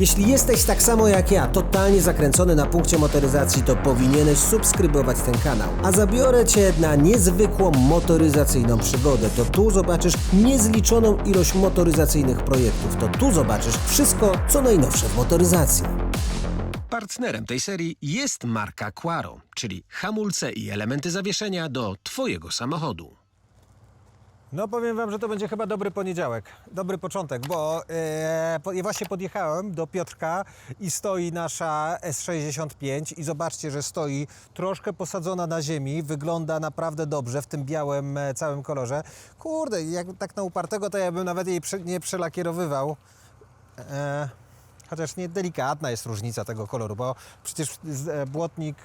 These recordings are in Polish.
Jeśli jesteś tak samo jak ja, totalnie zakręcony na punkcie motoryzacji, to powinieneś subskrybować ten kanał. A zabiorę Cię na niezwykłą motoryzacyjną przygodę. To tu zobaczysz niezliczoną ilość motoryzacyjnych projektów. To tu zobaczysz wszystko, co najnowsze w motoryzacji. Partnerem tej serii jest marka Quaro, czyli hamulce i elementy zawieszenia do Twojego samochodu. No powiem wam, że to będzie chyba dobry poniedziałek, dobry początek, bo e, właśnie podjechałem do Piotrka i stoi nasza S65 i zobaczcie, że stoi troszkę posadzona na ziemi, wygląda naprawdę dobrze w tym białym e, całym kolorze. Kurde, jak tak na upartego to ja bym nawet jej nie przelakierowywał. E, chociaż nie delikatna jest różnica tego koloru, bo przecież e, błotnik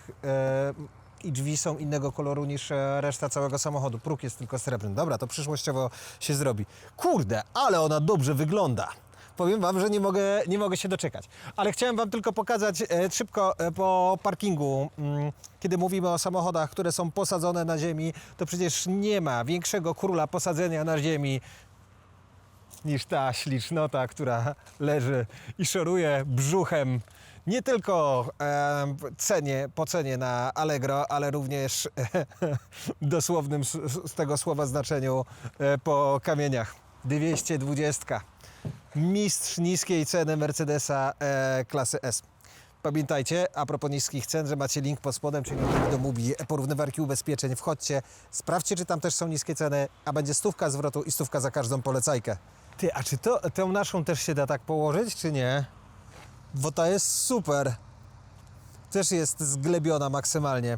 i drzwi są innego koloru niż e, reszta całego samochodu. Próg jest tylko srebrny. Dobra, to przyszłościowo się zrobi. Kurde, ale ona dobrze wygląda. Powiem Wam, że nie mogę, nie mogę się doczekać. Ale chciałem Wam tylko pokazać e, szybko e, po parkingu. Mm, kiedy mówimy o samochodach, które są posadzone na ziemi, to przecież nie ma większego króla posadzenia na ziemi niż ta ślicznota, która leży i szoruje brzuchem nie tylko em, cenie, po cenie na Allegro, ale również w dosłownym s- z tego słowa znaczeniu e, po kamieniach. 220. Mistrz niskiej ceny Mercedesa e, klasy S. Pamiętajcie, a propos niskich cen, że macie link pod spodem, czyli do Mubi, porównywarki ubezpieczeń. Wchodźcie, sprawdźcie, czy tam też są niskie ceny, a będzie stówka zwrotu i stówka za każdą polecajkę. Ty, a czy to, tę naszą też się da tak położyć, czy nie? Bo ta jest super. Też jest zglebiona maksymalnie.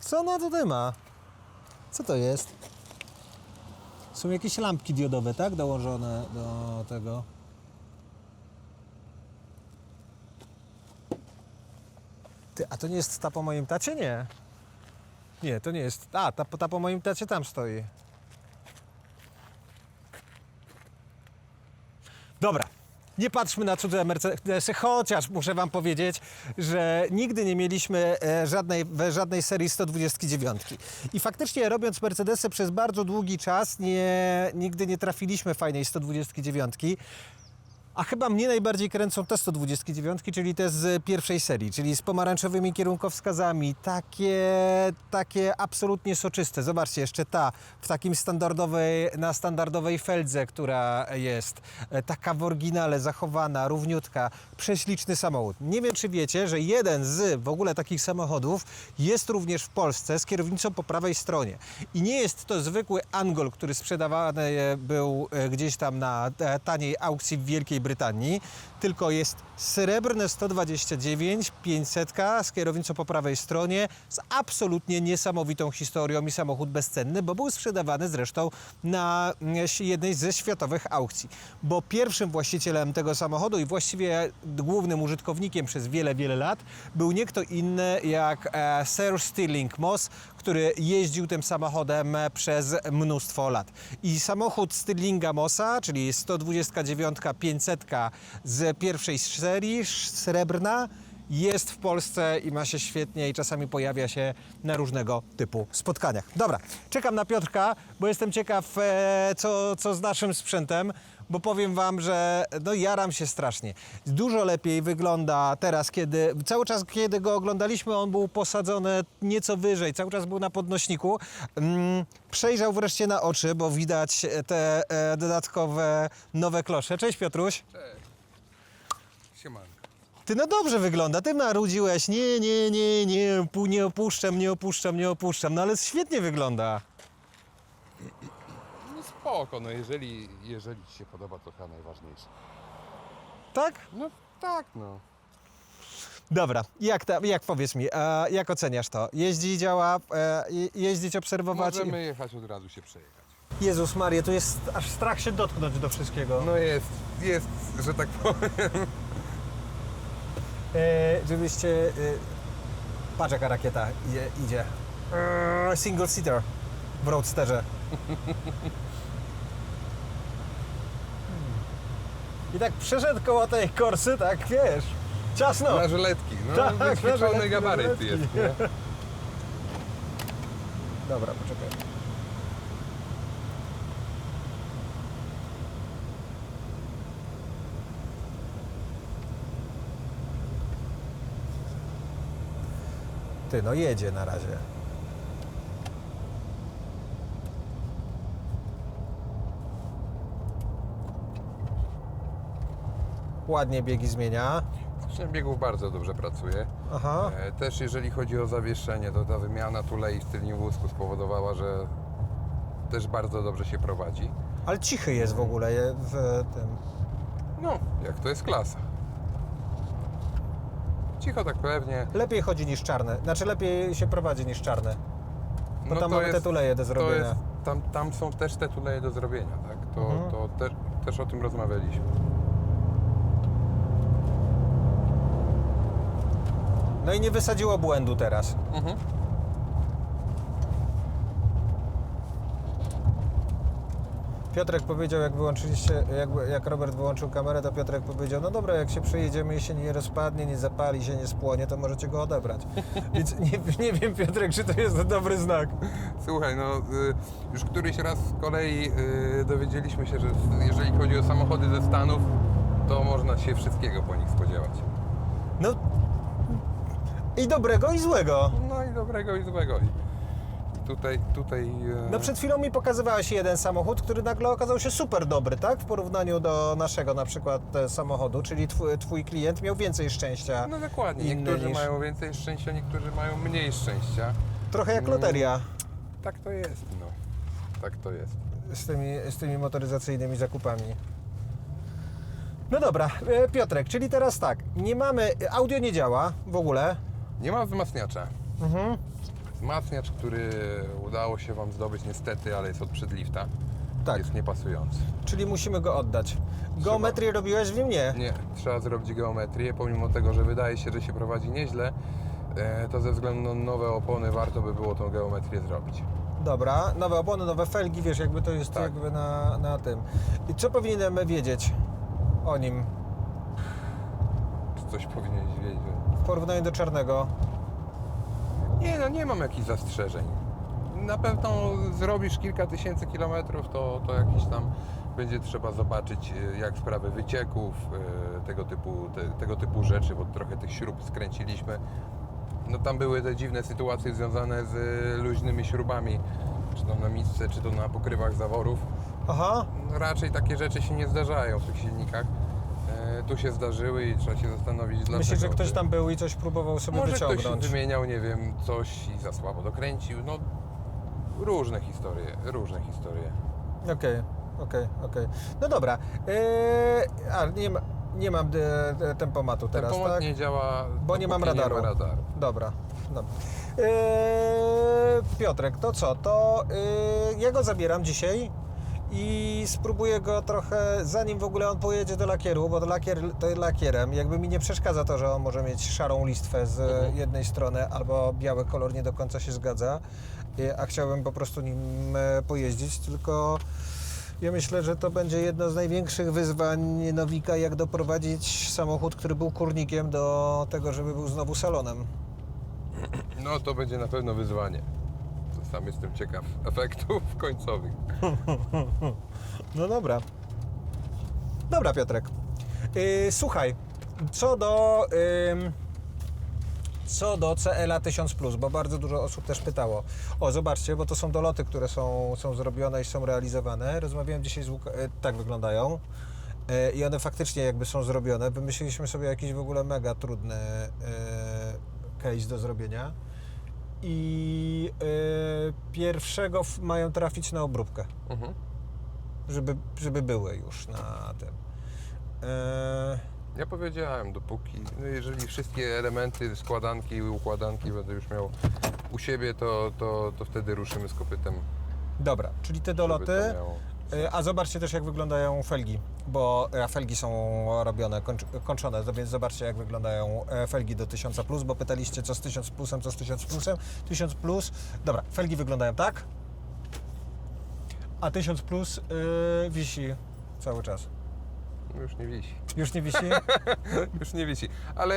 Co ona tutaj ma? Co to jest? Są jakieś lampki diodowe, tak? Dołożone do tego. Ty, a to nie jest ta po moim tacie? Nie. Nie, to nie jest. A, ta, ta po moim tacie tam stoi. Dobra. Nie patrzmy na cudze Mercedesy, chociaż muszę Wam powiedzieć, że nigdy nie mieliśmy e, żadnej, żadnej serii 129. I faktycznie robiąc Mercedesy przez bardzo długi czas nie, nigdy nie trafiliśmy fajnej 129. A chyba mnie najbardziej kręcą te 129, czyli te z pierwszej serii, czyli z pomarańczowymi kierunkowskazami. Takie, takie absolutnie soczyste. Zobaczcie, jeszcze ta w takim standardowej, na standardowej feldze, która jest. E, Taka w oryginale zachowana, równiutka, prześliczny samochód. Nie wiem, czy wiecie, że jeden z w ogóle takich samochodów jest również w Polsce z kierownicą po prawej stronie. I nie jest to zwykły Angol, który sprzedawany e, był e, gdzieś tam na taniej aukcji w Wielkiej Brytanii, tylko jest srebrne 129 500 z kierownicą po prawej stronie z absolutnie niesamowitą historią i samochód bezcenny, bo był sprzedawany zresztą na mm, jednej ze światowych aukcji. Bo pierwszym właścicielem tego samochodu i właściwie głównym użytkownikiem przez wiele, wiele lat był nie kto inny jak e, Sir Stirling Moss, który jeździł tym samochodem e, przez mnóstwo lat. I samochód Stirlinga Mossa, czyli 129 500 z pierwszej serii, srebrna, jest w Polsce i ma się świetnie i czasami pojawia się na różnego typu spotkaniach. Dobra, czekam na Piotrka, bo jestem ciekaw, e, co, co z naszym sprzętem, bo powiem Wam, że no jaram się strasznie. Dużo lepiej wygląda teraz, kiedy cały czas, kiedy go oglądaliśmy, on był posadzony nieco wyżej, cały czas był na podnośniku. Mm, przejrzał wreszcie na oczy, bo widać te e, dodatkowe nowe klosze. Cześć Piotruś. Siemanko. Ty no dobrze wygląda, ty marudziłeś, nie, nie, nie, nie, nie opuszczam, nie opuszczam, nie opuszczam, no ale świetnie wygląda. Spoko, no jeżeli, jeżeli Ci się podoba, to chyba najważniejsze. Tak? No tak, no. Dobra, jak, ta, jak powiedz mi, a jak oceniasz to? Jeździ, działa, e, je- jeździć, obserwować? i- Możemy jechać od razu się przejechać. Jezus Maria, to jest aż strach się dotknąć do wszystkiego. No jest, jest, że tak powiem. E, żebyście... E, patrz jaka rakieta idzie. idzie. E, single seater w roadsterze. I tak przeszedł koło tej korsy, tak wiesz, ciasno. Na żyletki, no Tak, na wyćwiczony żyletki, gabaryt jest. nie? Dobra, poczekaj. Ty, no jedzie na razie. Ładnie biegi zmienia. System biegów bardzo dobrze pracuje. Aha. E, Też jeżeli chodzi o zawieszenie, to ta wymiana tulei w tylnym wózku spowodowała, że też bardzo dobrze się prowadzi. Ale cichy jest w ogóle w tym. No, jak to jest klasa. Cicho tak pewnie. Lepiej chodzi niż czarne. Znaczy lepiej się prowadzi niż czarne. Bo No tam to mamy te jest- tuleje do To zrobienia. jest, tam, tam są też te tuleje do zrobienia, tak? To, Mhm. to te, też o tym rozmawialiśmy. No i nie wysadziło błędu teraz. Mhm. Piotrek powiedział, jak wyłączyliście, jak, jak Robert wyłączył kamerę, to Piotrek powiedział, no dobra, jak się przejedziemy i się nie rozpadnie, nie zapali się, nie spłonie, to możecie go odebrać. Więc nie, nie wiem, Piotrek, czy to jest dobry znak. Słuchaj, no y, już któryś raz z kolei y, dowiedzieliśmy się, że jeżeli chodzi o samochody ze Stanów, to można się wszystkiego po nich spodziewać. No i dobrego i złego. No i dobrego i złego. I tutaj, tutaj... e, No przed chwilą mi pokazywałeś jeden samochód, który nagle okazał się super dobry, tak? W porównaniu do naszego na przykład e, samochodu, czyli twój, twój klient miał więcej szczęścia. No dokładnie. inny Niektórzy niż- mają więcej szczęścia, niektórzy mają mniej szczęścia. Trochę jak Mm. loteria Tak to jest, no. Tak to jest. z tymi, z tymi motoryzacyjnymi zakupami. No dobra, e, Piotrek, czyli teraz tak, nie mamy, audio nie działa w ogóle. Nie ma wzmacniacza. Mhm. Wzmacniacz, który udało się Wam zdobyć niestety, ale jest od przedlifta. Tak, Jest niepasujący. czyli musimy go oddać. Geometrię robiłeś w nim? Nie. Nie, trzeba zrobić geometrię, pomimo tego, że wydaje się, że się prowadzi nieźle, e, to ze względu na nowe opony warto by było tą geometrię zrobić. Dobra, nowe opony, nowe felgi, wiesz, jakby to jest Tak. jakby na, na tym. I co powinienem wiedzieć o nim Czy coś powinieneś wiedzieć? Porównaniu do czarnego? Nie, no nie mam jakichś zastrzeżeń. Na pewno zrobisz kilka tysięcy kilometrów, to, to jakiś tam będzie trzeba zobaczyć, e, jak sprawy wycieków, e, tego typu, te, tego typu rzeczy, bo trochę tych śrub skręciliśmy. No tam były te dziwne sytuacje związane z e, luźnymi śrubami, czy to na misce, czy to na pokrywach zaworów. Aha, raczej takie rzeczy się nie zdarzają w tych silnikach. E, tu się zdarzyły i trzeba się zastanowić dlaczego. myślisz, że ktoś tam był i coś próbował sobie Może ktoś wyciągnąć? wymieniał, nie wiem, coś i za słabo dokręcił. No różne historie, różne historie. Okej, okej, okej. No dobra, eee, a nie, ma, nie mam de, de, tempomatu teraz, Tempomat tak? nie działa, Bo nie mam dopóki radaru. Nie ma radaru. Dobra, dobra. Piotrek, to co? To eee, ja go zabieram dzisiaj i spróbuję go trochę, zanim w ogóle on pojedzie do lakieru, bo to lakier to jest lakierem. Jakby mi nie przeszkadza to, że on może mieć szarą listwę z Mhm. jednej strony, albo biały kolor nie do końca się zgadza, a chciałbym po prostu nim e, pojeździć, tylko ja myślę, że to będzie jedno z największych wyzwań Nowika, jak doprowadzić samochód, który był kurnikiem do tego, żeby był znowu salonem. No to będzie na pewno wyzwanie. Sam jestem ciekaw efektów końcowych. No dobra. Dobra, Piotrek. Yy, słuchaj, co do. ym, co do CLA 1000, bo bardzo dużo osób też pytało. O, zobaczcie, bo to są doloty, które są, są zrobione i są realizowane. Rozmawiałem dzisiaj z Łuka- e, tak wyglądają. E, I one faktycznie jakby są zrobione. Wymyśliliśmy sobie jakiś w ogóle mega trudny e, case do zrobienia. I e, pierwszego mają trafić na obróbkę Mhm. żeby, żeby były już na tym. Eee, Ja powiedziałem, dopóki, no jeżeli wszystkie elementy, składanki i układanki będę już miał u siebie, to, to, to wtedy ruszymy z kopytem. dobra, czyli te doloty. E, A zobaczcie też, jak wyglądają felgi, bo e, felgi są robione, kończ, kończone, więc zobaczcie, jak wyglądają e, felgi do 1000 plus, bo pytaliście, co z 1000 plusem, co z 1000 plusem. 1000 plus, dobra, felgi wyglądają tak, a 1000 plus wisi cały czas. No Już nie wisi. Już nie wisi? Już nie wisi. Ale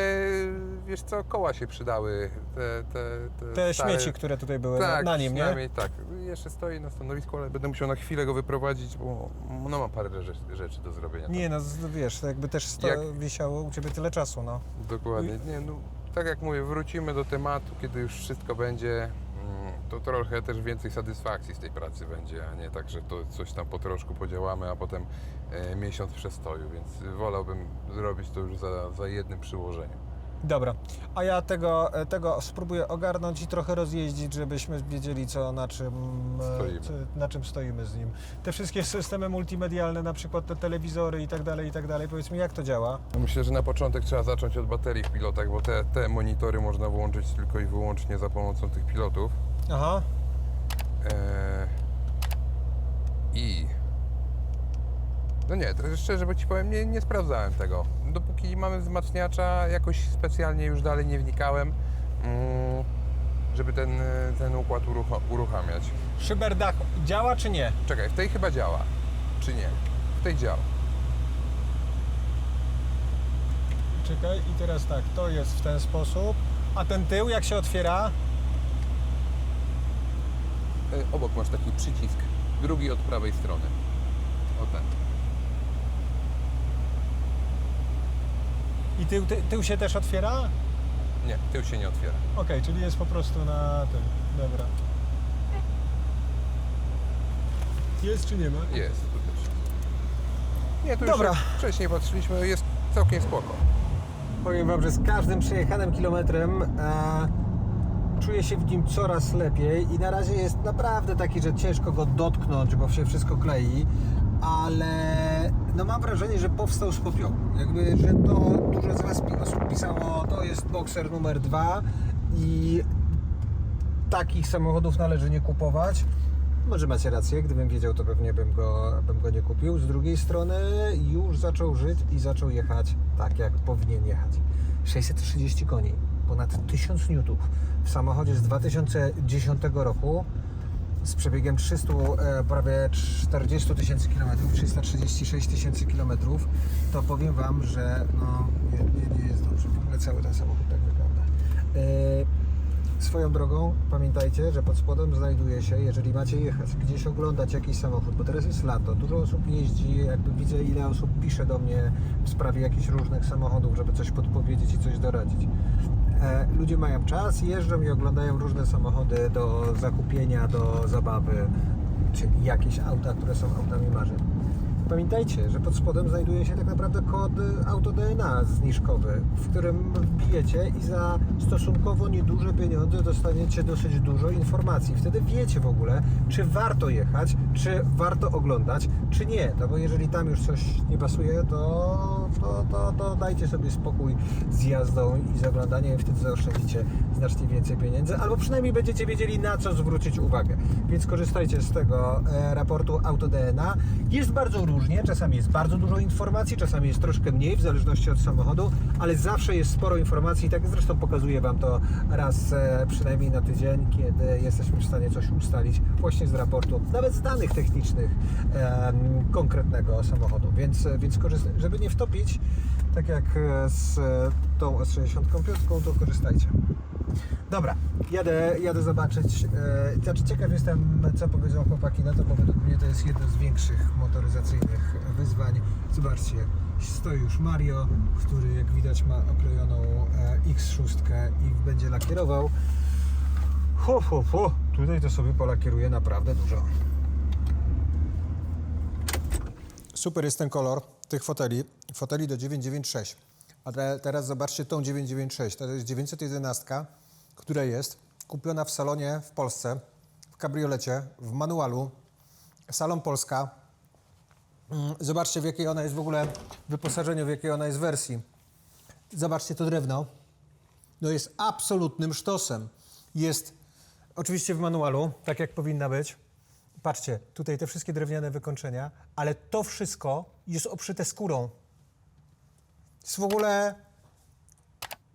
wiesz co, koła się przydały. Te, te, Te stare- śmieci, które tutaj były tak, na, na nim, nie? tak. Jeszcze stoi na stanowisku, ale będę musiał na chwilę go wyprowadzić, bo no mam parę rzeczy, rzeczy do zrobienia. Nie, no wiesz, to jakby też sto, Jak- wisiało u Ciebie tyle czasu, no. Dokładnie. Nie, no, tak jak mówię, wrócimy do tematu, kiedy już wszystko będzie, to trochę też więcej satysfakcji z tej pracy będzie, a nie tak, że to coś tam po troszku podziałamy, a potem e, miesiąc przestoju, więc wolałbym zrobić to już za, za jednym przyłożeniem. Dobra, a ja tego, e, tego spróbuję ogarnąć i trochę rozjeździć, żebyśmy wiedzieli, co, na, czym, e, Stoimy. co, na czym stoimy z nim. Te wszystkie systemy multimedialne, na przykład te telewizory i tak dalej, i tak dalej, powiedz mi, jak to działa? Myślę, że na początek trzeba zacząć od baterii w pilotach, bo te, te monitory można włączyć tylko i wyłącznie za pomocą tych pilotów. Aha, Eee, I. No nie, to szczerze bo ci powiem, nie, nie sprawdzałem tego. Dopóki mamy wzmacniacza, jakoś specjalnie już dalej nie wnikałem, mm, żeby ten, ten układ uruchamiać. szyber dach działa czy nie? Czekaj, w tej chyba działa, czy nie? W tej działa. Czekaj, i teraz tak, to jest w ten sposób, a ten tył jak się otwiera? E, Obok masz taki przycisk, drugi od prawej strony. O ten. I tył, ty, tył się też otwiera? Nie, tył się nie otwiera. Okej, czyli jest po prostu na tym, dobra. Jest czy nie ma? Jest, tu też. Nie, tu Dobra. już jak wcześniej patrzyliśmy, jest całkiem spoko. Powiem Wam, że z każdym przejechanym kilometrem e, czuję się w nim coraz lepiej i na razie jest naprawdę taki, że ciężko go dotknąć, bo się wszystko klei, ale no mam wrażenie, że powstał z popiołu. Jakby, że to dużo z Was osób pisało, to jest bokser numer dwa i takich samochodów należy nie kupować. Może macie rację, gdybym wiedział, to pewnie bym go, bym go nie kupił. Z drugiej strony już zaczął żyć i zaczął jechać tak, jak powinien jechać. 630 koni, ponad 1000 newtów w samochodzie z 2010 roku z przebiegiem 300, e, prawie 40 tysięcy kilometrów, 336 tysięcy kilometrów, to powiem Wam, że no, nie, nie, jest dobrze. W ogóle cały ten samochód tak wygląda. Swoją drogą pamiętajcie, że pod spodem znajduje się, jeżeli macie jechać, gdzieś oglądać jakiś samochód, bo teraz jest lato, dużo osób jeździ, jakby widzę ile osób pisze do mnie w sprawie jakichś różnych samochodów, żeby coś podpowiedzieć i coś doradzić. E, ludzie mają czas, jeżdżą i oglądają różne samochody do zakupienia, do zabawy, czy jakieś auta, które są autami marzeń. Pamiętajcie, że pod spodem znajduje się tak naprawdę kod auto DNA zniżkowy, w którym wbijecie i za stosunkowo nieduże pieniądze dostaniecie dosyć dużo informacji. Wtedy wiecie w ogóle, czy warto jechać, czy warto oglądać, czy nie. No bo jeżeli tam już coś nie pasuje, to, to, to, to dajcie sobie spokój z jazdą i z oglądaniem wtedy zaoszczędzicie znacznie więcej pieniędzy, albo przynajmniej będziecie wiedzieli na co zwrócić uwagę. Więc korzystajcie z tego e, raportu AutoDNA. Jest bardzo różnie, czasami jest bardzo dużo informacji, czasami jest troszkę mniej, w zależności od samochodu, ale zawsze jest sporo informacji. Tak zresztą pokazuję Wam to raz e, przynajmniej na tydzień, kiedy jesteśmy w stanie coś ustalić właśnie z raportu, nawet z danych technicznych konkretnego samochodu. Więc, więc korzystaj, żeby nie wtopić, tak jak e, z e, tą S65, to korzystajcie. Dobra, jadę, jadę zobaczyć. E, znaczy ciekaw jestem, co powiedzą chłopaki na to, bo według mnie to jest jedno z większych motoryzacyjnych wyzwań. Zobaczcie, stoi już Mario, który jak widać ma oklejoną e, X6 i będzie lakierował. Hu, hu, hu. Tutaj to sobie polakieruje naprawdę dużo. Super jest ten kolor tych foteli, foteli do 996. A te, teraz zobaczcie tą 996, to jest 911, która jest kupiona w salonie w Polsce, w kabriolecie, w manualu, salon Polska. Mm, Zobaczcie w jakiej ona jest w ogóle wyposażeniu, w jakiej ona jest wersji. Zobaczcie to drewno. No jest absolutnym sztosem. Jest oczywiście w manualu, tak jak powinna być. Patrzcie, tutaj te wszystkie drewniane wykończenia, ale to wszystko jest obszyte skórą. Jest w ogóle.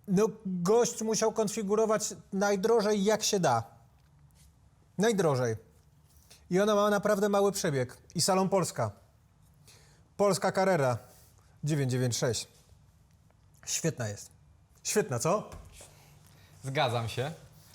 No, gość musiał konfigurować najdrożej jak się da. Najdrożej. I ona ma naprawdę mały przebieg. I salon Polska. Polska Carrera 996. Świetna jest. Świetna, co? Zgadzam się.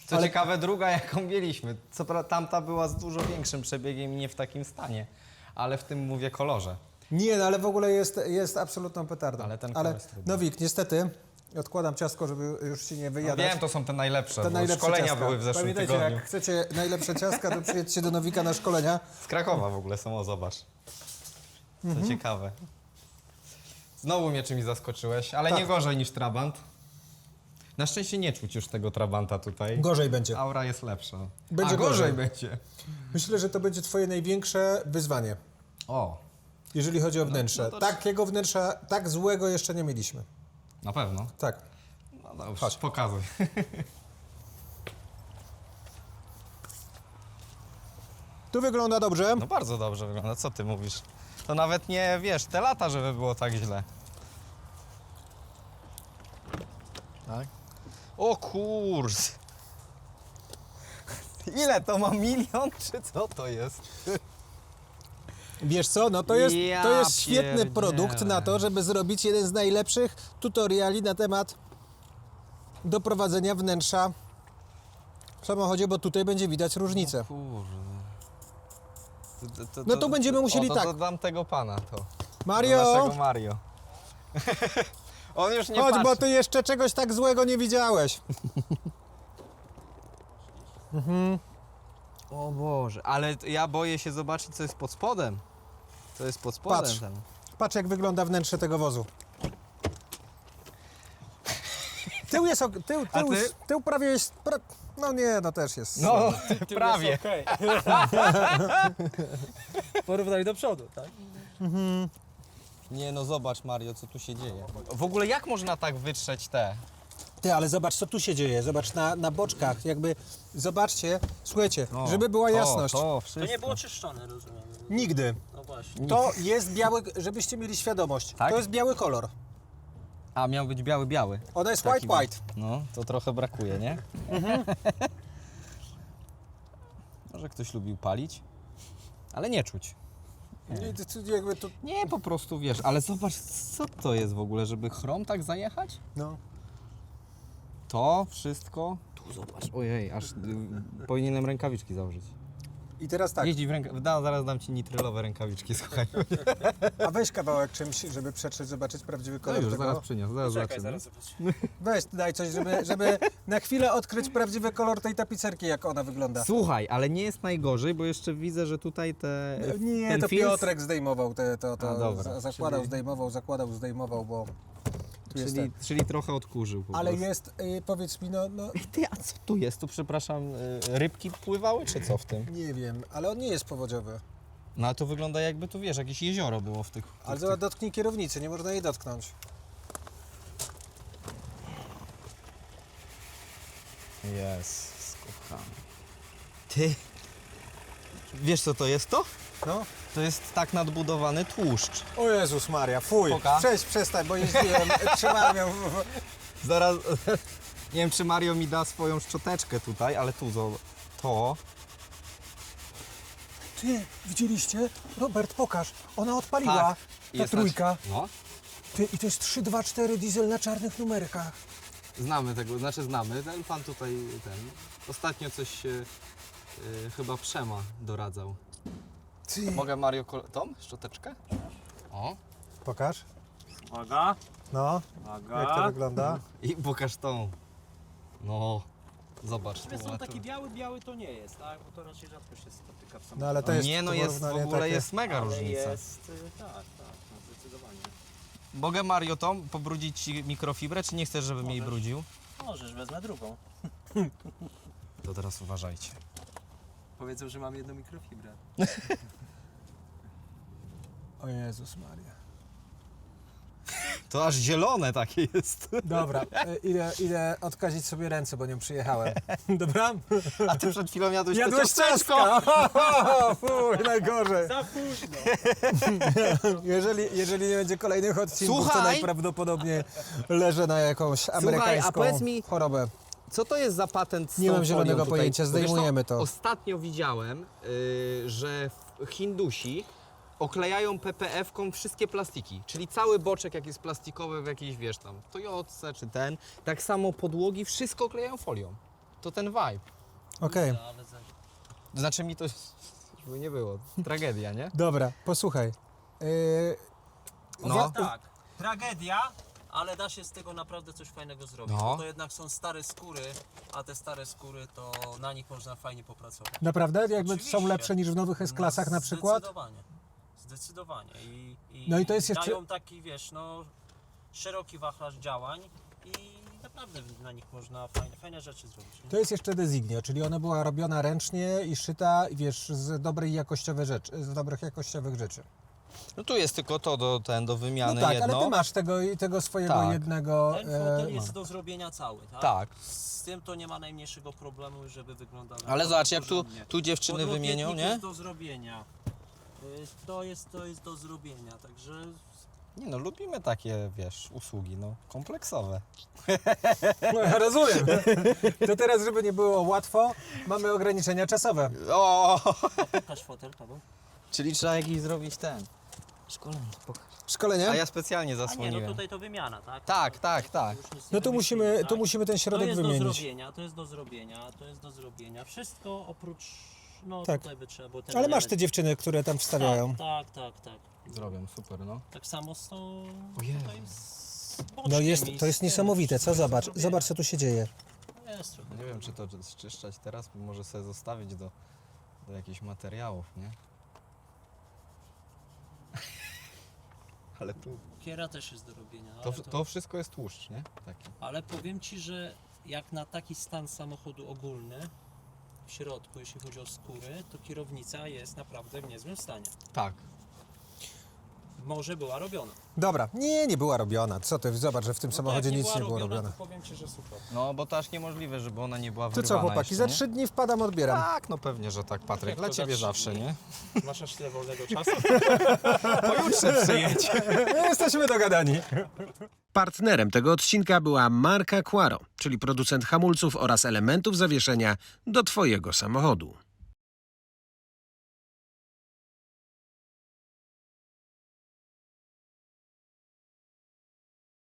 Co Ale- ciekawe, druga jaką mieliśmy. Co prawda tamta była z dużo większym przebiegiem i nie w takim stanie, ale w tym mówię kolorze. Nie, no ale w ogóle jest, jest absolutną petardą. Ale ten ale kolor jest trudny. Nowik, niestety Odkładam ciastko, żeby już ci nie No wyjadać. wiem, to są te najlepsze, Te najlepsze szkolenia ciastka. były w zeszłym Pamiętajcie, tygodniu. jak chcecie najlepsze ciastka, to przyjedźcie do Nowika na szkolenia. Z Krakowa w ogóle są, o zobacz. Co Mhm. ciekawe. Znowu mnie czymś zaskoczyłeś, ale Tak. nie gorzej niż Trabant. Na szczęście nie czuć już tego Trabanta tutaj. Gorzej będzie. Aura jest lepsza. Będzie A gorzej gorzej. będzie. Myślę, że to będzie twoje największe wyzwanie, O, jeżeli chodzi o wnętrze. no to- Takiego wnętrza, tak złego jeszcze nie mieliśmy. na pewno. Tak. No dobrze, Chodź. pokazuj. Tu wygląda dobrze. No bardzo dobrze wygląda, co ty mówisz? To nawet nie, wiesz, te lata, żeby było tak źle. Tak? O kurs! Ile to ma milion, czy co to jest? Wiesz co, no to jest, Ja to jest świetny pierdzielę. produkt na to, żeby zrobić jeden z najlepszych tutoriali na temat doprowadzenia wnętrza w samochodzie, bo tutaj będzie widać różnicę. Kurde. To, to, No to będziemy musieli o, to, tak. To dam tego pana, to. Do Mario, naszego Mario. On już nie chodź, patrzy. bo ty jeszcze czegoś tak złego nie widziałeś. O Boże, ale t- ja boję się zobaczyć, co jest pod spodem. Co jest pod spodem Patrz. tam. Patrz, jak wygląda wnętrze tego wozu. Tył jest, ok- tył, tył, ty? tył prawie jest, pra... no nie, no też jest. No, prawie. Okej. Porównaj do przodu, tak? Nie no, zobacz Mario, co tu się dzieje. W ogóle jak można tak wytrzeć te? Ty, ale zobacz, co tu się dzieje. Zobacz na, na boczkach, jakby, zobaczcie, słuchajcie, No, żeby była to, jasność. To, To wszystko. nie było czyszczone, rozumiem. Nigdy. Właśnie. To jest biały, żebyście mieli świadomość. Tak? To jest biały kolor. A, miał być biały, biały. Ona jest Taki white, white. No, to trochę brakuje, nie? Może ktoś lubił palić, ale nie czuć. Nie, to- to jakby to, Nie, po prostu wiesz, ale zobacz, co to jest w ogóle, żeby chrom tak zajechać? no. To wszystko. Tu zobacz. Ojej, aż y, powinienem rękawiczki założyć. I teraz tak, Jeździ w ręka... da, zaraz dam ci nitrylowe rękawiczki, słuchaj. a weź kawałek czymś, żeby przetrzeć, zobaczyć prawdziwy No kolor już, tego. zaraz przyniosę, zaraz Czekaj, zobaczymy. zaraz zobaczę. Weź, daj coś, żeby, żeby na chwilę odkryć prawdziwy kolor tej tapicerki, jak ona wygląda. Słuchaj, ale nie jest najgorzej, bo jeszcze widzę, że tutaj te. Nie, ten to Piotrek zdejmował te, to, to A, dobra, za- zakładał, czyli- zdejmował, zakładał, zdejmował, bo tu Czyli, ten. czyli trochę odkurzył. Po Ale prostu. jest, y, powiedz mi, no, no Ty, a co tu jest? Tu przepraszam, y, rybki pływały, czy co w tym? nie wiem, ale on nie jest powodziowy. No ale to wygląda jakby tu wiesz, jakieś jezioro było w tych. Ale tych, dotknij kierownicy, nie można jej dotknąć. Jest, kochany. Ty. Wiesz co to jest to? No. To jest tak nadbudowany tłuszcz. O Jezus Maria, fuj. Poka. Przejdź, przestań, bo jeździłem, trzymałem ją. w- Zaraz. Nie wiem, czy Mario mi da swoją szczoteczkę tutaj, ale tu to. Ty, widzieliście? Robert, pokaż. Ona odpaliła. Tak. Ta Jest trójka. No. Ty, I to jest 324 diesel na czarnych numerkach. Znamy tego, znaczy znamy. Ten pan tutaj ten. Ostatnio coś e, e, chyba Przema doradzał. Ty. Mogę Mario kol- tą szczoteczkę? O. Pokaż. Uwaga, No, uwaga. jak to wygląda? I pokaż tą. No. Zobacz. Wiesz, a taki biały, biały to nie jest, tak? Bo to raczej rzadko się spotyka w samochodzie. No ale to jest nie no, to jest w porównanie ogóle takie- jest mega Ale różnica. jest, y, tak, tak, no zdecydowanie. Mogę Mario tą pobrudzić ci mikrofibrę, czy nie chcesz, żebym jej Możesz. brudził? Możesz, wezmę drugą. To teraz uważajcie. Powiedzą, że mam jedną mikrofibrę. O Jezus Maria. To aż zielone takie jest. Dobra, y, idę, idę odkazić sobie ręce, bo nie przyjechałem. Dobra? A ty przed chwilą jadłeś, to Jadłeś ciasteczko. ciastka! Fuj, najgorzej. Za późno! Jeżeli, jeżeli nie będzie kolejnych odcinków, to Słuchaj. najprawdopodobniej leżę na jakąś amerykańską powiedz mi- chorobę. Co to jest za patent z Nie tą mam zielonego folią tutaj? pojęcia, Bo wiesz co, zdejmujemy to. Ostatnio widziałem, yy, że w- Hindusi oklejają PPF-ką wszystkie plastiki, czyli cały boczek jak jest plastikowy w jakiejś, wiesz tam, Toyotce czy ten, tak samo podłogi, wszystko oklejają folią. To ten vibe. Okej. Znaczy mi to, żeby nie było, tragedia, nie? dobra, posłuchaj. Yy, No. Tak, tragedia, Ale da się z tego naprawdę coś fajnego zrobić. No. Bo to jednak są stare skóry, a te stare skóry to na nich można fajnie popracować. Naprawdę? Jakby Oczywiście. są lepsze niż w nowych S-klasach na przykład? Zdecydowanie. Zdecydowanie. I, i, No i to jest jeszcze- Dają taki, wiesz, no, szeroki wachlarz działań i naprawdę na nich można fajne, fajne rzeczy zrobić. Nie? To jest jeszcze Designio, czyli ona była robiona ręcznie i szyta, wiesz, z dobrej jakościowej rzeczy, z dobrych jakościowych rzeczy. No tu jest tylko to do, ten, do No wymiany tak, jedno. ale ty masz tego, i tego swojego Tak. jednego... Ten e, fotel jest do zrobienia cały, tak? Tak. Z tym to nie ma najmniejszego problemu, żeby wyglądał Ale zobacz, jak tu, porządnie. tu dziewczyny Podłokietnik wymienią, nie? jest do zrobienia. Y, To jest, to jest do zrobienia, także Nie no, lubimy takie, wiesz, usługi, no, kompleksowe. No, ja rozumiem. To teraz, żeby nie było łatwo, mamy ograniczenia czasowe. O! pokaż fotel, Paweł. Czyli trzeba jakiś zrobić ten. Szkolenie, pokaż. Szkolenie? A ja specjalnie A nie, zasłoniłem. no tutaj to wymiana, tak? Tak, tak, tak. Już nic nie No to wymyślimy, musimy, tak? to musimy ten To środek jest do wymienić. zrobienia, to jest do zrobienia, to jest do zrobienia. Wszystko oprócz, no Tak. tutaj by trzeba było ten Ale masz te element- dziewczyny, które tam wstawiają. Tak, tak, tak, tak. Zrobią, super, no. Tak samo z tą Ojej. tutaj z boczkiem No jest, i to jest tym. niesamowite, co? Wszystko Zobacz, zobacz co tu się dzieje. Jest trochę. Nie wiem, czy to zczyszczać teraz, może sobie zostawić do, do jakichś materiałów, nie? Ale tu, Kiera też jest do robienia, to, ale, to, to wszystko jest tłuszcz, nie? Taki. ale powiem Ci, że jak na taki stan samochodu ogólny, w środku, jeśli chodzi o skóry, to kierownica jest naprawdę w niezłym stanie. Tak. Może była robiona. Dobra, nie, nie była robiona. Co ty, zobacz, że w tym No samochodzie nic nie było robiona, robione. To powiem Ci, że super. No, bo to aż niemożliwe, żeby ona nie była To wyrwana co chłopaki, jeszcze, za nie? trzy dni wpadam, odbieram. Tak, no pewnie, że tak, Patryk. Dla ciebie zawsze, nie? Masz aż tyle wolnego czasu? Pojutrze przyjedź. Jesteśmy dogadani. Partnerem tego odcinka była marka Quaro, czyli producent hamulców oraz elementów zawieszenia do Twojego samochodu.